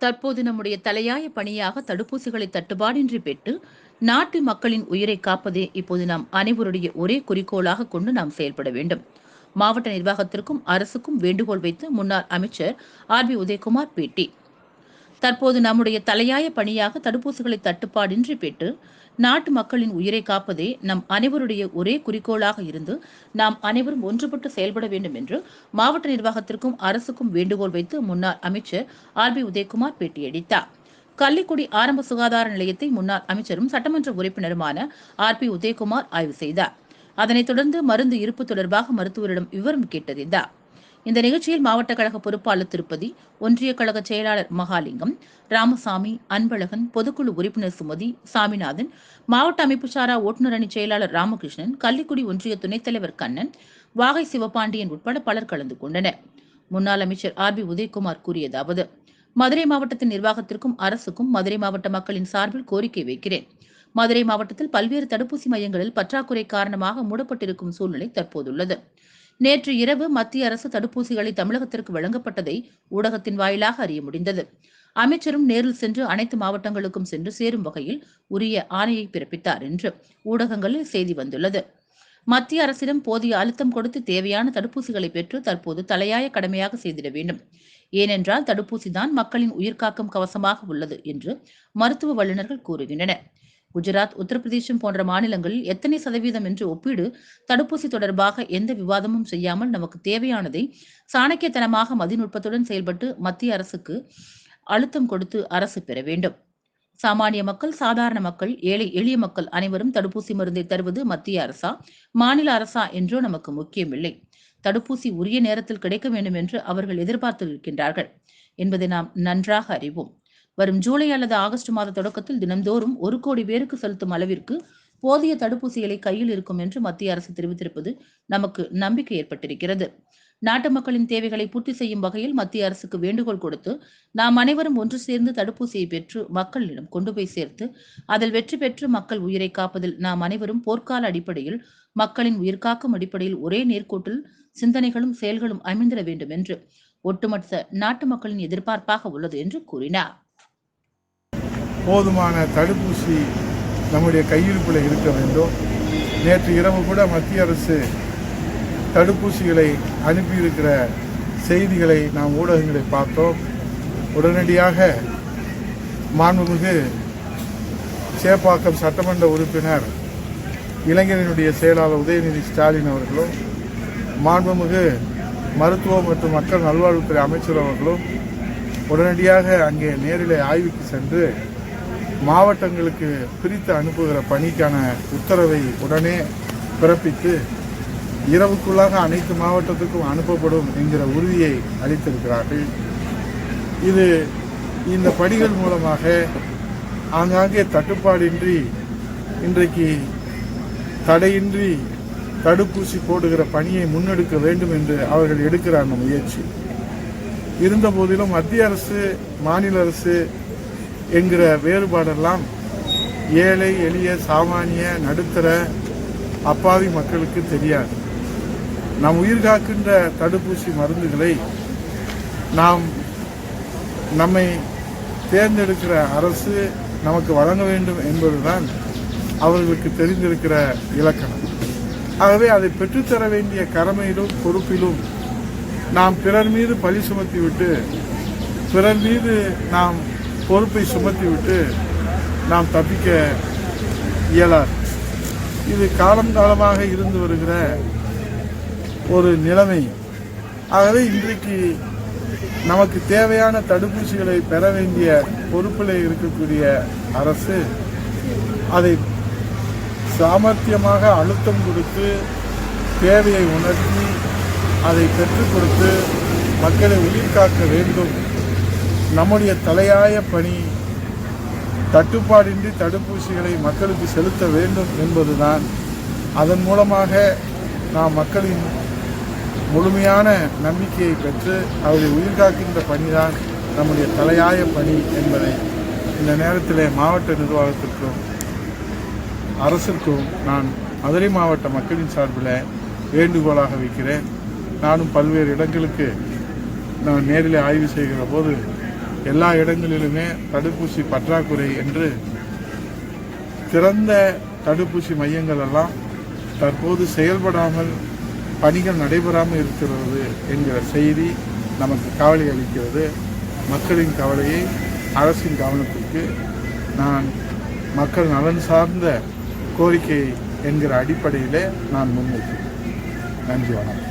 தற்போது நம்முடைய தலையாய பணியாக தடுப்பூசிகளை தட்டுப்பாடின்றி பெற்று நாட்டு மக்களின் உயிரை காப்பதே இப்போது நாம் அனைவருடைய ஒரே குறிக்கோளாக கொண்டு நாம் செயல்பட வேண்டும். மாவட்ட நிர்வாகத்திற்கும் அரசுக்கும் வேண்டுகோள் வைத்து முன்னாள் அமைச்சர் ஆர் பி உதயகுமார் பேட்டி. தற்போது நம்முடைய தலையாய பணியாக தடுப்பூசிகளை தட்டுப்பாடின்றி பெற்று நாட்டு மக்களின் உயிரை காப்பதே நம் அனைவருடைய ஒரே குறிக்கோளாக இருந்து நாம் அனைவரும் ஒன்றுபட்டு செயல்பட வேண்டும் என்று மாவட்ட நிர்வாகத்திற்கும் அரசுக்கும் வேண்டுகோள் வைத்து முன்னாள் அமைச்சர் ஆர் பி உதயகுமார் பேட்டியளித்தார். கள்ளிக்குடி ஆரம்ப சுகாதார நிலையத்தை முன்னாள் அமைச்சரும் சட்டமன்ற உறுப்பினருமான ஆர் பி உதயகுமார் ஆய்வு செய்தார். அதனைத் தொடர்ந்து மருந்து இருப்பு தொடர்பாக மருத்துவரிடம் விவரம் கேட்டறிந்தார். இந்த நிகழ்ச்சியில் மாவட்ட கழக பொறுப்பாளர் திருப்பதி ஒன்றிய கழக செயலாளர் மகாலிங்கம் ராமசாமி அன்பழகன் பொதுக்குழு உறுப்பினர் சுமதி சாமிநாதன் மாவட்ட அமைப்பு சாரா ஓட்டுநர் அணி செயலாளர் ராமகிருஷ்ணன் கள்ளிக்குடி ஒன்றிய துணைத் தலைவர் கண்ணன் வாகை சிவபாண்டியன் உட்பட பலர் கலந்து கொண்டனர். முன்னாள் அமைச்சர் ஆர் பி உதயகுமார் கூறியதாவது மதுரை மாவட்டத்தின் நிர்வாகத்திற்கும் அரசுக்கும் மதுரை மாவட்ட மக்களின் சார்பில் கோரிக்கை வைக்கிறேன். மதுரை மாவட்டத்தில் பல்வேறு தடுப்பூசி மையங்களில் பற்றாக்குறை காரணமாக மூடப்பட்டிருக்கும் சூழ்நிலை தற்போதுள்ளது. நேற்று இரவு மத்திய அரசு தடுப்பூசிகளை தமிழகத்திற்கு வழங்கப்பட்டதை ஊடகத்தின் வாயிலாக அறிய முடிந்தது. அமைச்சரும் நேரில் சென்று அனைத்து மாவட்டங்களுக்கும் சென்று சேரும் வகையில் உரிய ஆணையை பிறப்பித்தார் என்று ஊடகங்களில் செய்தி வந்துள்ளது. மத்திய அரசிடம் போதிய அழுத்தம் கொடுத்து தேவையான தடுப்பூசிகளை பெற்று தற்போது தலையாய கடமையாக செய்திட வேண்டும். ஏனென்றால் தடுப்பூசி தான் மக்களின் உயிர்காக்கும் கவசமாக உள்ளது என்று மருத்துவ வல்லுநர்கள் கூறுகின்றனர். குஜராத் உத்தரப்பிரதேசம் போன்ற மாநிலங்களில் எத்தனை சதவீதம் என்று ஒப்பீடு தடுப்பூசி தொடர்பாக எந்த விவாதமும் செய்யாமல் நமக்கு தேவையானதை சாணக்கியத்தனமாக மதிநுட்பத்துடன் செயல்பட்டு மத்திய அரசுக்கு அழுத்தம் கொடுத்து அரசு பெற வேண்டும். சாமானிய மக்கள் சாதாரண மக்கள் ஏழை எளிய மக்கள் அனைவரும் தடுப்பூசி மருந்தை தருவது மத்திய அரசா மாநில அரசா என்றோ நமக்கு முக்கியமில்லை. தடுப்பூசி உரிய நேரத்தில் கிடைக்க வேண்டும் என்று அவர்கள் எதிர்பார்த்து இருக்கின்றார்கள் என்பதை நாம் நன்றாக அறிவோம். வரும் ஜூலை அல்லது ஆகஸ்ட் மாத தொடக்கத்தில் தினந்தோறும் ஒரு கோடி பேருக்கு செலுத்தும் அளவிற்கு போதிய தடுப்பூசிகளை கையில் இருக்கும் என்று மத்திய அரசு தெரிவித்திருப்பது நமக்கு நம்பிக்கை ஏற்பட்டிருக்கிறது. நாட்டு மக்களின் தேவைகளை பூர்த்தி செய்யும் வகையில் மத்திய அரசுக்கு வேண்டுகோள் கொடுத்து நாம் அனைவரும் ஒன்று சேர்ந்து தடுப்பூசியை பெற்று மக்களிடம் கொண்டு போய் சேர்த்து அதில் வெற்றி பெற்று மக்கள் உயிரை காப்பதில் நாம் அனைவரும் போர்க்கால அடிப்படையில் மக்களின் உயிர்காக்கும் அடிப்படையில் ஒரே நேர்கோட்டில் சிந்தனைகளும் செயல்களும் அமைந்திட வேண்டும் என்று ஒட்டுமொத்த நாட்டு மக்களின் எதிர்பார்ப்பாக உள்ளது என்று கூறினார். போதுமான தடுப்பூசி நம்முடைய கையிருப்பில் இருக்க வேண்டும். நேற்று இரவு கூட மத்திய அரசு தடுப்பூசிகளை அனுப்பியிருக்கிற செய்திகளை நாம் ஊடகங்களை பார்த்தோம். உடனடியாக மாண்புமிகு சேப்பாக்கம் சட்டமன்ற உறுப்பினர் இளைஞரினுடைய செயலாளர் உதயநிதி ஸ்டாலின் அவர்களும் மாண்புமிகு மருத்துவ மற்றும் மக்கள் நல்வாழ்வுத்துறை அமைச்சர் அவர்களும் உடனடியாக அங்கே நேரில் ஆய்வுக்கு சென்று மாவட்டங்களுக்கு பிரித்து அனுப்புகிற பணிக்கான உத்தரவை உடனே பிறப்பித்து இரவுக்குள்ளாக அனைத்து மாவட்டத்துக்கும் அனுப்பப்படும் என்கிற உறுதியை அளித்திருக்கிறார்கள். இது இந்த பணிகள் மூலமாக ஆங்காங்கே தட்டுப்பாடின்றி இன்றைக்கு தடையின்றி தடுப்பூசி போடுகிற பணியை முன்னெடுக்க வேண்டும் என்று அவர்கள் எடுக்கிறார் முயற்சி. இருந்த போதிலும் மத்திய அரசு மாநில அரசு என்கிற வேறுபாடெல்லாம் ஏழை எளிய சாமானிய நடுத்தர அப்பாவி மக்களுக்கு தெரியாது. நாம் உயிர் காக்கின்ற தடுப்பூசி மருந்துகளை நாம் நம்மை தேர்ந்தெடுக்கிற அரசு நமக்கு வழங்க வேண்டும் என்பதுதான் அவர்களுக்கு தெரிந்திருக்கிற இலக்கணம். ஆகவே அதை பெற்றுத்தர வேண்டிய கடமையிலும் பொறுப்பிலும் நாம் பிறர் மீது பழி சுமத்திவிட்டு பிறர் மீது நாம் பொறுப்பை சுமத்திவிட்டு நாம் தப்பிக்க இயலாது. இது காலம் காலமாக இருந்து வருகிற ஒரு நிலைமை. ஆகவே இன்றைக்கு நமக்கு தேவையான தடுப்பூசிகளை பெற வேண்டிய பொறுப்பில் இருக்கக்கூடிய அரசு அதை சாமர்த்தியமாக அழுத்தம் கொடுத்து தேவையை உணர்த்தி அதை பெற்றுக் கொடுத்து மக்களை உயிர் காக்க வேண்டும் நம்முடைய தலையாய பணி தட்டுப்பாடின்றி தடுப்பூசிகளை மக்களுக்கு செலுத்த வேண்டும் என்பதுதான். அதன் மூலமாக நாம் மக்களின் முழுமையான நம்பிக்கையை பெற்று அவரை உயிர் காக்கின்ற பணிதான் நம்முடைய தலையாய பணி என்பதை இந்த நேரத்தில் மாவட்ட நிர்வாகத்திற்கும் அரசிற்கும் நான் மதுரை மாவட்ட மக்களின் சார்பில் வேண்டுகோளாக வைக்கிறேன். நானும் பல்வேறு இடங்களுக்கு நான் நேரில் ஆய்வு செய்கிற போது எல்லா இடங்களிலுமே தடுப்பூசி பற்றாக்குறை என்று திறந்த தடுப்பூசி மையங்கள் எல்லாம் தற்போது செயல்படாமல் பணிகள் நடைபெறாமல் இருக்கிறது என்கிற செய்தி நமக்கு கவலை அளிக்கிறது. மக்களின் கவலையை அரசின் கவனத்திற்கு நான் மக்கள் நலன் சார்ந்த கோரிக்கை என்கிற அடிப்படையிலே நான் முன்வைக்கிறேன். நன்றி வணக்கம்.